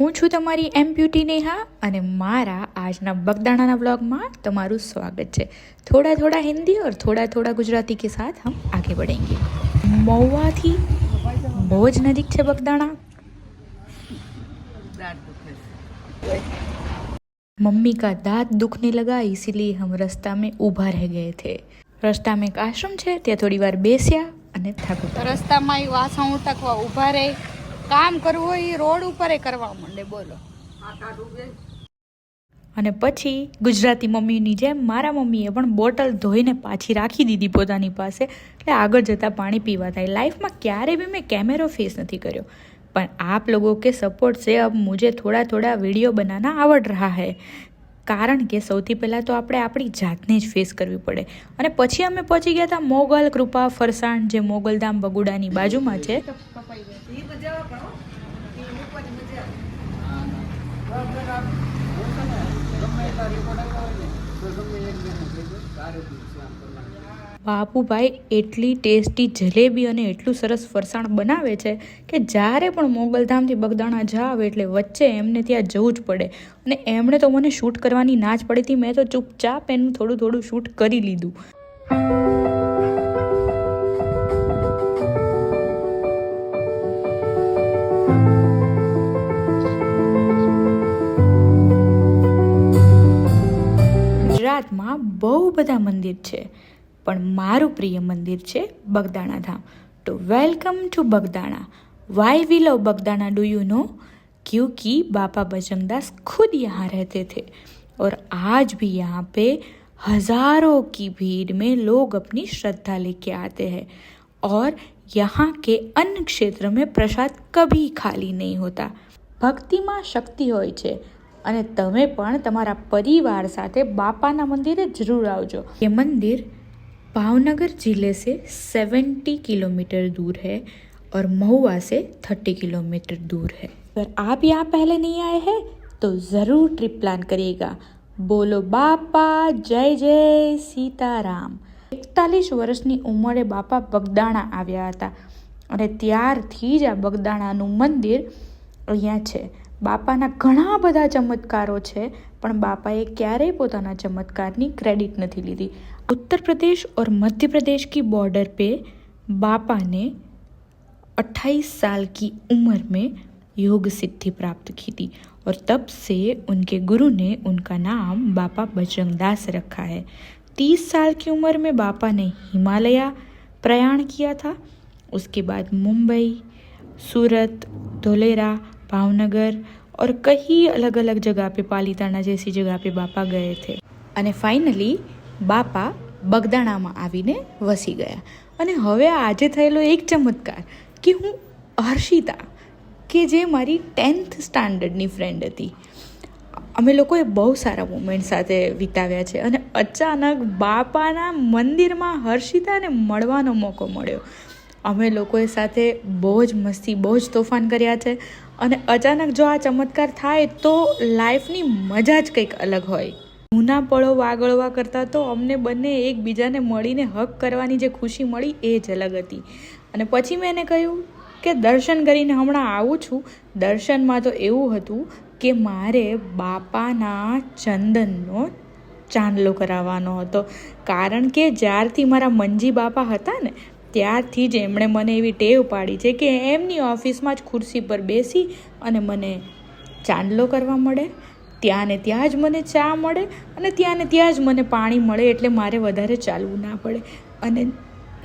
હું છું તમારી એમ બ્યુટી નેહા અને મારા આજના બગદાણાના વ્લોગમાં તમારું સ્વાગત છે. થોડા થોડા હિન્દી ઓર થોડા થોડા ગુજરાતી કે સાથ હમ આગે बढ़ेंगे મહુવાથી બહુ જ નજીક છે બગદાણા. મમ્મી કા દાંત દુખને લગા ઇસીલી હમ રસ્તા મેં ઊભા રહે ગયે થે. રસ્તા મેં એક આશ્રમ છે, ત્યાં થોડી વાર બેસ્યા અને થાક રસ્તામાં એ વાસા હું ઉટકવા ઊભા રહે. કામ કરવું હોય એ રોડ ઉપર એ કરવા માંડે, બોલો. અને પછી ગુજરાતી મમ્મીની જેમ મારા મમ્મીએ પણ બોટલ ધોઈને પાછી રાખી દીધી પોતાની પાસે, એટલે આગળ જતાં પાણી પીવા થાય. લાઈફમાં ક્યારેય બી મેં કેમેરો ફેસ નથી કર્યો. પણ આપ લોકો કે સપોર્ટ સે અબ મુજે થોડા થોડા વીડિયો બનાના આવડ રહા હૈ. કારણ કે સૌથી પહેલાં તો આપણે આપણી જાતને જ ફેસ કરવી પડે. અને પછી અમે પહોંચી ગયા હતા મોગલ કૃપા ફરસાણ, જે મોગલધામ બગુડાની બાજુમાં છે. બાપુભાઈ, એટલી ટેસ્ટી જલેબી અને એટલું સરસ ફરસાણ બનાવે છે કે જ્યારે પણ મોગલધામથી બગદાણા જાવ એટલે વચ્ચે એમને ત્યાં જવું જ પડે. અને એમણે તો મને શૂટ કરવાની ના જ પડી હતી, મેં તો ચૂપચાપ એનું થોડું થોડું શૂટ કરી લીધું. બધા મંદિર છે પણ મારું પ્રિય મંદિર છે બગદાણા ધામ તો welcome to Bagdana why we love Bagdana do you know क्योंकि बाबा बजरंगदास खुद यहाँ रहते थे और आज भी यहाँ पे हजारों की भीड़ में लोग अपनी श्रद्धा लेके आते हैं और यहाँ के अन्य क्षेत्र में प्रसाद कभी खाली नहीं होता ભક્તિમાં શક્તિ હોય છે અને તમે પણ તમારા પરિવાર સાથે બાપાના મંદિરે જરૂર આવજો ये मंदिर भावनगर जिले से 70 किलोमीटर दूर है और महुआ से 30 किलोमीटर दूर है अगर आप यहाँ पहले नहीं आए हैं तो ज़रूर ट्रिप प्लान करिएगा બોલો બાપા જય જય સીતારામ એકતાલીસ વર્ષની ઉંમરે બાપા બગદાણા આવ્યા હતા અને ત્યારથી જ આ બગદાણાનું મંદિર અહીંયા છે બાપાના ઘણા બધા ચમત્કારો છે પણ બાપાએ ક્યારેય પોતાના ચમત્કારની ક્રેડિટ નથી લીધી उत्तर प्रदेश और मध्य प्रदेश की बॉर्डर पे बापा ने 28 साल की उम्र में योग सिद्धि प्राप्त की थी और तब से उनके गुरु ने उनका नाम बापा बजरंगदास रखा है तीस साल की उम्र में बापा ने हिमालय प्रयाण किया था उसके बाद मुंबई सूरत धोलेरा भावनगर और कई अलग अलग जगह पे पालीताना जैसी जगह पे बापा गए थे અને ફાઇનલી બાપા બગદાણામાં આવીને વસી ગયા અને હવે આજે થયેલો એક ચમત્કાર કે હું હર્ષિતા કે જે મારી ટેન્થ સ્ટાન્ડર્ડની ફ્રેન્ડ હતી અમે લોકોએ બહુ સારા મુમેન્ટ સાથે વિતાવ્યા છે અને અચાનક બાપાના મંદિરમાં હર્ષિતાને મળવાનો મોકો મળ્યો અમે લોકોએ સાથે બહુ જ મસ્તી, બહુ જ તોફાન કર્યા છે અને અચાનક જો આ ચમત્કાર થાય તો લાઈફની મજા જ કંઈક અલગ હોય. જૂના પળો વાગળવા કરતાં તો અમને બંને એકબીજાને મળીને હક કરવાની જે ખુશી મળી એ જ અલગ હતી. અને પછી મેં એને કહ્યું કે દર્શન કરીને હમણાં આવું છું. દર્શનમાં તો એવું હતું કે મારે બાપાના ચંદનનો ચાંદલો કરાવવાનો હતો. કારણ કે જ્યારથી મારા મંજી બાપા હતા ને ત્યારથી જ એમણે મને એવી ટેવ પાડી છે કે એમની ઓફિસમાં જ ખુરશી પર બેસી અને મને ચાંદલો કરવા મળે. ત્યાં ને ત્યાં જ મને ચા મળે અને ત્યાં ને ત્યાં જ મને પાણી મળે એટલે મારે વધારે ચાલવું ના પડે. અને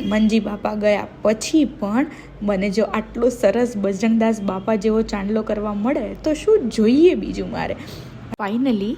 મંજી બાપા ગયા પછી પણ મને જો આટલો સરસ બજરંગદાસ બાપા જેવો ચાંદલો કરવા મળે તો શું જોઈએ બીજું મારે? ફાઇનલી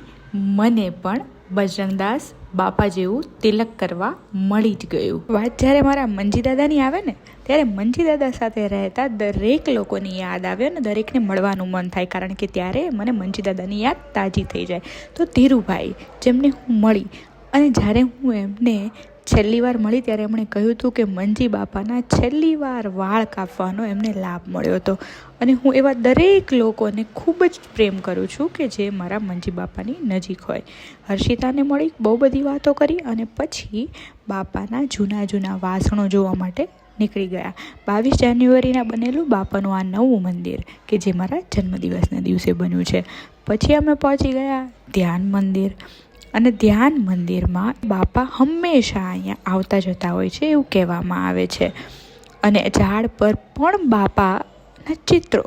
મને પણ બજરંગદાસ બાપા જેવું તિલક કરવા મળી જ ગયું. વાત જ્યારે મારા મંજી દાદાની આવે ને, ત્યારે મંજી દાદા સાથે રહેતા દરેક લોકોની યાદ આવે અને દરેકને મળવાનું મન થાય, કારણ કે ત્યારે મને મંજી દાદાની યાદ તાજી થઈ જાય. તો ધીરુભાઈ, જેમને હું મળી અને જ્યારે હું એમને છેલ્લી વાર મળી ત્યારે એમણે કહ્યું હતું કે મંજી બાપાના છેલ્લી વાર વાળ કાપવાનો એમને લાભ મળ્યો હતો. અને હું એવા દરેક લોકોને ખૂબ જ પ્રેમ કરું છું કે જે મારા મંજી બાપાની નજીક હોય. હર્ષિતાને મળી બહુ બધી વાતો કરી અને પછી બાપાના જૂના જૂના વાસણો જોવા માટે નીકળી ગયા. બાવીસ જાન્યુઆરીના બનેલું બાપાનું આ નવું મંદિર કે જે મારા જન્મદિવસના દિવસે બન્યું છે. પછી અમે પહોંચી ગયા ધ્યાન મંદિર. અને ધ્યાન મંદિરમાં બાપા હંમેશા અહીંયા આવતા જતા હોય છે એવું કહેવામાં આવે છે. અને ઝાડ પર પણ બાપાના ચિત્રો,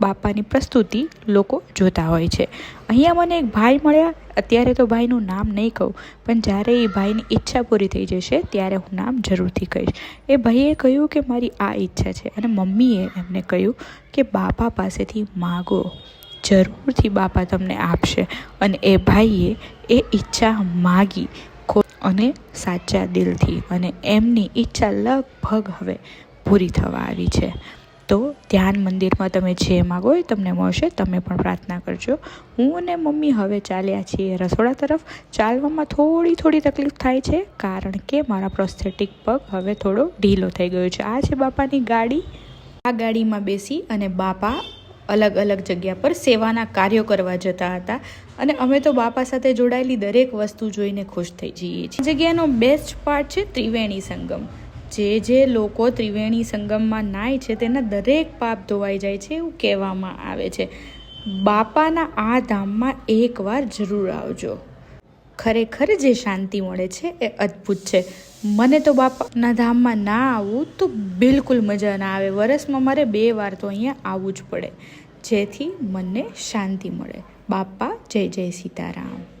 બાપાની પ્રસ્તુતિ લોકો જોતા હોય છે. અહીંયા મને એક ભાઈ મળ્યા, અત્યારે તો ભાઈનું નામ નહીં કહું, પણ જ્યારે એ ભાઈની ઈચ્છા પૂરી થઈ જશે ત્યારે હું નામ જરૂરથી કહીશ. એ ભાઈએ કહ્યું કે મારી આ ઈચ્છા છે અને મમ્મીએ એમને કહ્યું કે બાપા પાસેથી માગો. જરૂરથી બાપા તમને આપશે. અને એ ભાઈએ એ ઈચ્છા માગી અને સાચા દિલથી અને એમની ઈચ્છા લગભગ હવે પૂરી થવા આવી છે. તો ધ્યાન મંદિરમાં તમે જે માગો એ તમને મળશે, તમે પણ પ્રાર્થના કરજો. હું અને મમ્મી હવે ચાલ્યા છીએ રસોડા તરફ. ચાલવામાં થોડી થોડી તકલીફ થાય છે, કારણ કે મારા પ્રોસ્થેટિક પગ હવે થોડો ઢીલો થઈ ગયો છે. આ છે બાપાની ગાડી. આ ગાડીમાં બેસી અને બાપા અલગ અલગ જગ્યા પર સેવાના કાર્યો કરવા જતા હતા. અને અમે તો બાપા સાથે જોડાયેલી દરેક વસ્તુ જોઈને ખુશ થઈ જઈએ છીએ. જગ્યાનો બેસ્ટ પાર્ટ છે ત્રિવેણી સંગમ. જે જે લોકો ત્રિવેણી સંગમમાં નાય છે તેના દરેક પાપ ધોવાઈ જાય છે એવું કહેવામાં આવે છે. બાપાના આ ધામમાં એકવાર જરૂર આવજો. ખરેખર જે શાંતિ મળે છે એ અદ્ભુત છે. મને તો બાપાના ધામમાં ના આવવું તો બિલકુલ મજા ના આવે. વરસમાં મારે બે વાર તો અહીંયા આવવું જ પડે. જેથી મનને શાંતિ મળે. બાપા જય જય સીતારામ.